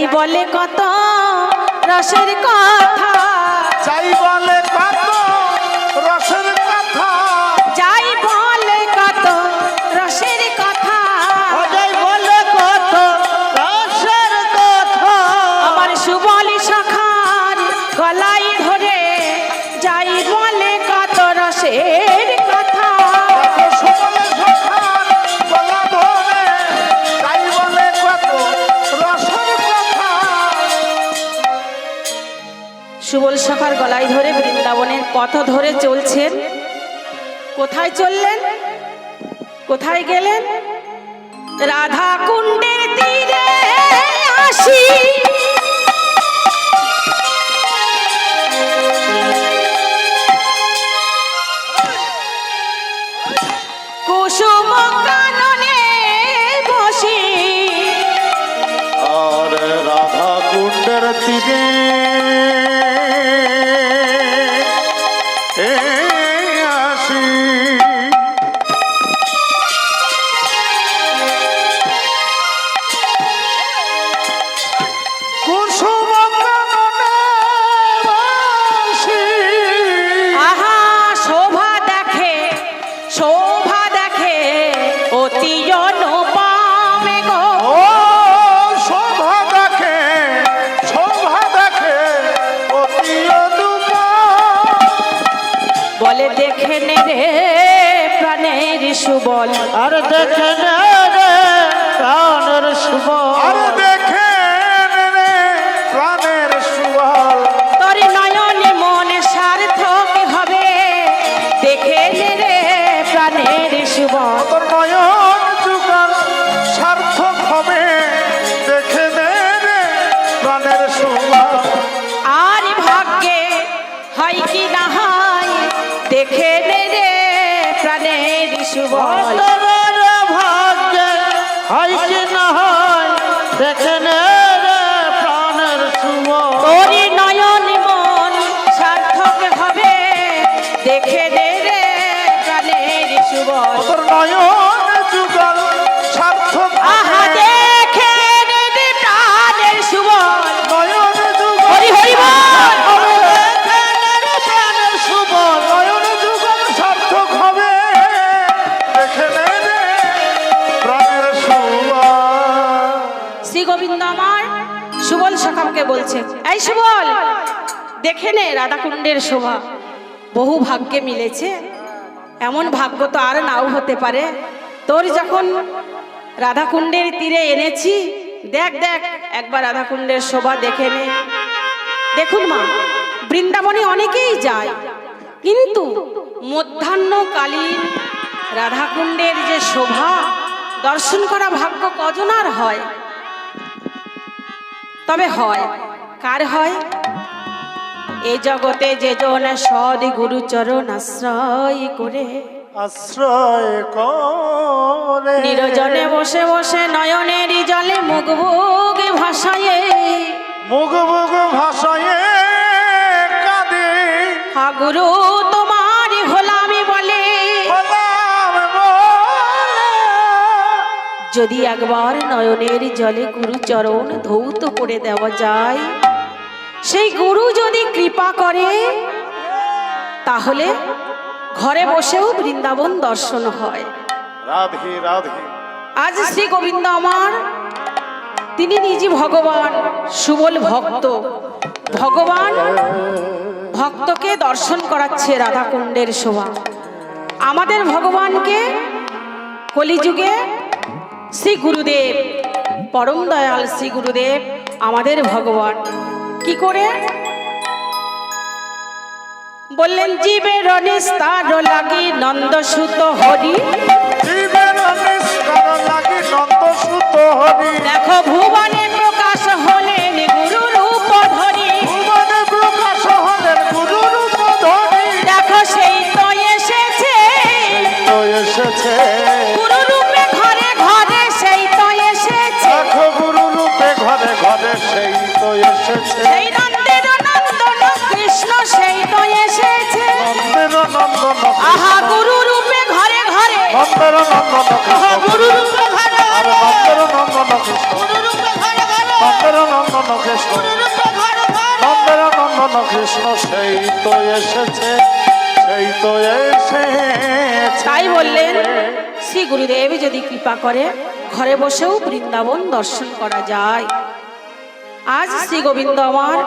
যাই বলে কত রসের কথা। চাই বলে কত রসের কথা। যাই বলে কত রসের কথা। অজয় বলে কত রসের কথা। আমার সুবলি সখার গলাই ধরে যাই বলে কত রসের সখার গলায় ধরে বৃন্দাবনের পথ ধরে চলছেন। কোথায় চললেন? কোথায় গেলেন? রাধা কুণ্ডের তীরে আসি। কুসুম রাধা কুণ্ডের তীরে সুবল। আর দেখে না রে কানর সুবল। তোর ভাগ্যে হয় কি না হয় দেখে নে রে প্রাণের শুভ তোরি নয়ন মন সার্থক হবে দেখে নে রে প্রাণের সুবল তোর নয়ন শ্রী গোবিন্দ আমার সুবল সকামকে বলছে, এই সুবল, দেখে নে রাধাকুণ্ডের শোভা। বহু ভাগ্যে মিলেছে, এমন ভাগ্য তো আর নাও হতে পারে। তোর যখন রাধাকুণ্ডের তীরে এনেছি, দেখ দেখ, একবার রাধাকুণ্ডের শোভা দেখে নে। দেখুন মা, বৃন্দাবনে অনেকেই যায়, কিন্তু মধ্যাহ্নকালীন রাধাকুণ্ডের যে শোভা, দর্শন করা ভাগ্য কজনার হয়? তবে হয়। কার হয়? এ জগতে যে জন সদ গুরুচরণ আশ্রয় করে। আশ্রয় করে। নিরজনে বসে বসে নয়নের জলে মুখ বুক ভাসায়ে। মুগ মুগ ভাষায় কাঁদে। হা গুরু যদি একবার নয়নের জলে গুরুচরণ ধৌত করে দেওয়া যায় সেই গুরু যদি কৃপা করে তাহলে ঘরে বসেও বৃন্দাবন দর্শন হয়। রাধে রাধে। আজ শ্রী গোবিন্দ আমার তিনি নিজে ভগবান সুবল ভক্ত। ভগবান ভক্তকে দর্শন করাচ্ছে রাধাকুণ্ডের শোভা। আমাদের ভগবানকে কলিযুগে শ্রী গুরুদেব পরম দয়াল শ্রী গুরুদেব আমাদের ভগবান। কি করে? বললেন জীবের নিস্তার লাগি নন্দসুত হরি। দেখো ভুবনে তাই বললেন, শ্রী গুরুদেব যদি কৃপা করে, ঘরে বসেও বৃন্দাবন দর্শন করা যায়। আজ শ্রী গোবিন্দ আমার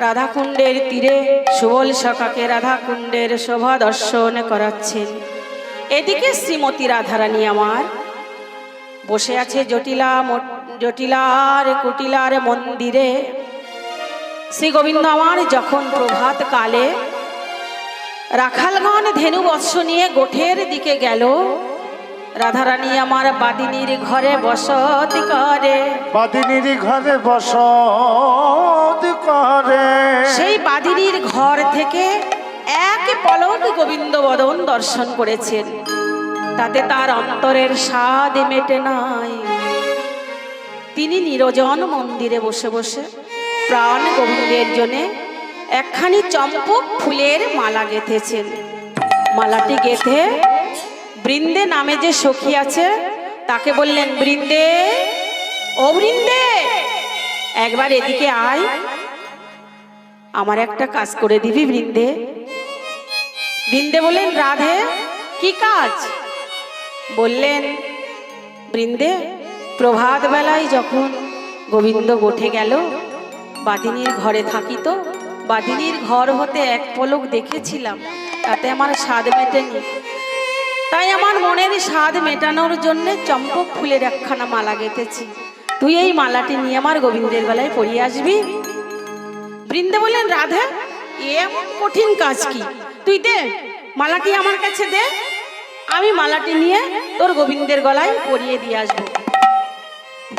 রাধাকুণ্ডের তীরে সুবল সকাকে রাধাকুণ্ডের শোভা দর্শন করাচ্ছেন। এদিকে শ্রীমতী রাধারানী আমার বসে আছে জটিলা জটিলার কুটিলার মন্দিরে। শ্রী গোবিন্দ আমার যখন প্রভাত কালে রাখালগণ ধেনু বৎস নিয়ে গোঠের দিকে গেল রাধারানী আমার বাদিনীর ঘরে বসত করে। বাদিনীর ঘরে বসত করে। সেই বাদিনীর ঘর থেকে এক পলক গোবিন্দ বদন দর্শন করেছেন। তাতে তার অন্তরের স্বাদ মেটে নাই। তিনি নিরজন মন্দিরে বসে বসে প্রাণ গোবিন্দের জন্যে একখানি চম্পক ফুলের মালা গেঁথেছেন। মালাটি গেঁথে বৃন্দে নামে যে সখী আছে, তাকে বললেন, বৃন্দে, ও বৃন্দে, একবার এদিকে আয়। আমার একটা কাজ করে দিবি বৃন্দে। বৃন্দে বললেন, রাধে, কি কাজ? বললেন, বৃন্দে, প্রভাত বেলায় যখন গোবিন্দ গোঠে গেল, বাদিনীর ঘরে থাকি তো, বাদিনীর ঘর হতে এক পলক দেখেছিলাম, তাতে আমার স্বাদ মেটেনি। তাই আমার মনের স্বাদ মেটানোর জন্য চম্পক ফুলের একখানা মালা গেঁথেছি। তুই এই মালাটি নিয়ে আমার গোবিন্দের বেলায় পরিয়ে আসবি? বৃন্দে বললেন, রাধা, এ এমন কঠিন কাজ কি? তুই দে মালাটি আমার কাছে দে। আমি মালাটি নিয়ে তোর গোবিন্দের গলায় পরিয়ে দিয়ে আসব।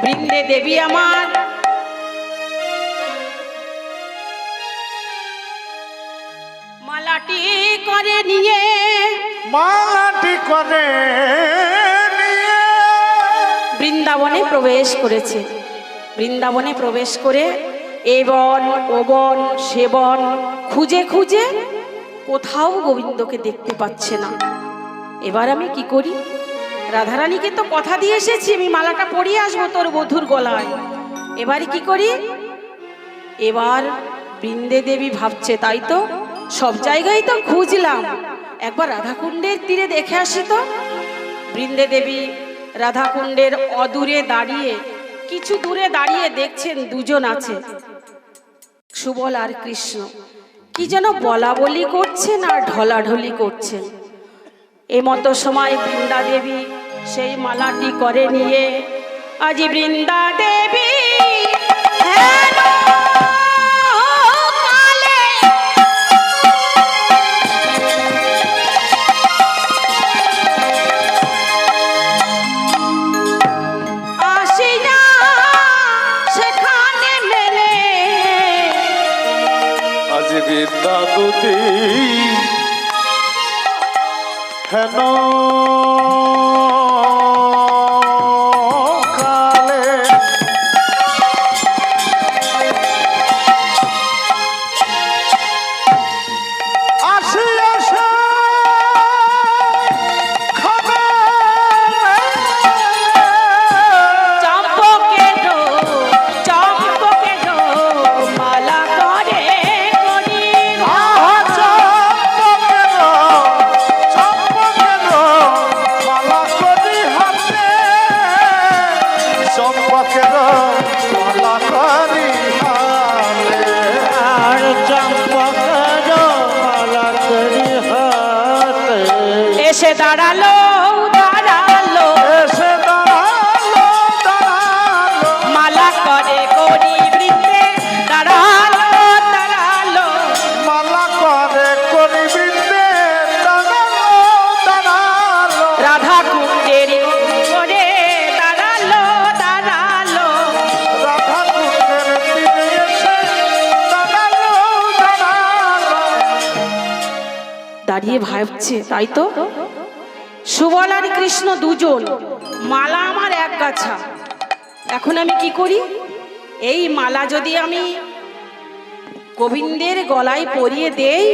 বৃন্দে দেবী আমার। মালাটি করে নিয়ে। মালাটি করে নিয়ে। বৃন্দাবনে প্রবেশ করেছে। বৃন্দাবনে প্রবেশ করে এ বন ও বন সে বন খুঁজে খুঁজে কোথাও গোবিন্দকে দেখতে পাচ্ছে না। এবার আমি কি করি? রাধারানীকে তো কথা দিয়ে এসেছি, আমি মালাটা পরিয়ে আসব তোর বধুর গলায়। এবারে কি করি? এবার বৃন্দে দেবী ভাবছে, তাই তো সব জায়গায় তো খুঁজলাম। একবার রাধাকুণ্ডের তীরে দেখে আসি তো। বৃন্দে দেবী রাধাকুণ্ডের অদূরে দাঁড়িয়ে, কিছু দূরে দাঁড়িয়ে দেখছেন দুজন আছে। সুবল আর কৃষ্ণ। কি যেন বলা বলি করছেন আর ঢলাঢলি করছেন। এ মতো সময় বৃন্দা দেবী সেই মালাটি করে নিয়ে, আজি বৃন্দা দেবী হেন হেন দাঁড়াল দাঁড়াল। এসে দাঁড়াল দাঁড়াল। মালা করে করি বৃন্দে দাঁড়াল দাঁড়াল। মালা করে করি বৃন্দে দাঁড়াল দাঁড়াল। রাধা কুণ্ডের করে দাঁড়াল দাঁড়াল। রাধা কুণ্ডের তীরে এসে দাঁড়াল দাঁড়াল। দাঁড়িয়ে ভাবছে তাই তো? সুবল আর কৃষ্ণ দুজন, মালা আমার এক গাছা। এখন আমি কি করি? এই মালা যদি আমি গোবিন্দের গলায় পরিয়ে দেই,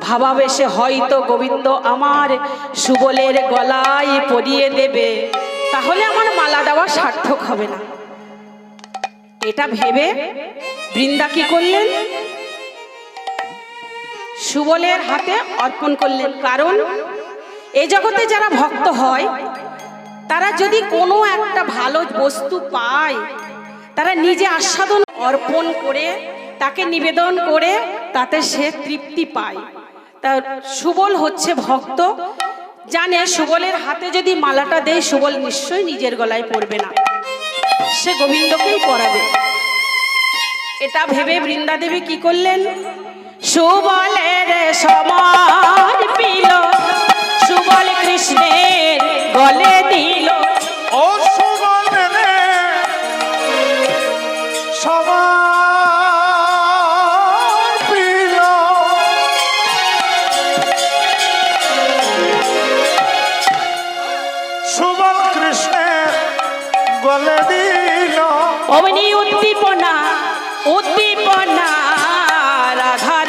ভাবাবেশে হয়তো গোবিন্দ আমার সুবলের গলায় পরিয়ে দেবে। তাহলে আমার মালা দেওয়া সার্থক হবে না। এটা ভেবে বৃন্দা কি করলেন? সুবলের হাতে অর্পণ করলেন। কারণ এই জগতে যারা ভক্ত হয়, তারা যদি কোনো একটা ভালো বস্তু পায়, তারা নিজে আস্বাদন অর্পণ করে, তাকে নিবেদন করে, তাতে সে তৃপ্তি পায়। তা সুবল হচ্ছে ভক্ত, জানে সুবলের হাতে যদি মালাটা দেয়, সুবল নিশ্চয়ই নিজের গলায় পড়বে না। সে গোবিন্দকেই পরাবে। এটা ভেবে বৃন্দাদেবী কি করলেন? সুবলের সমান পিল কৃষ্ণের গলে দিল। ও রে সবার প্রিয়। সুবল কৃষ্ণের গলে দিল। অমনি উদ্দীপনা উদ্দীপনা রাধার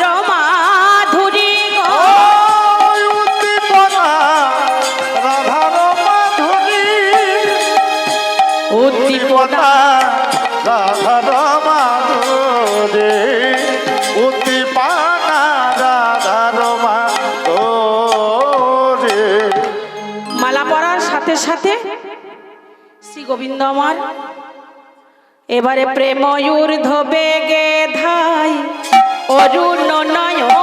গোবিন্দ আমার। এবারে প্রেময়ূর্ধ বেগে ধাই অরুণ নয়নে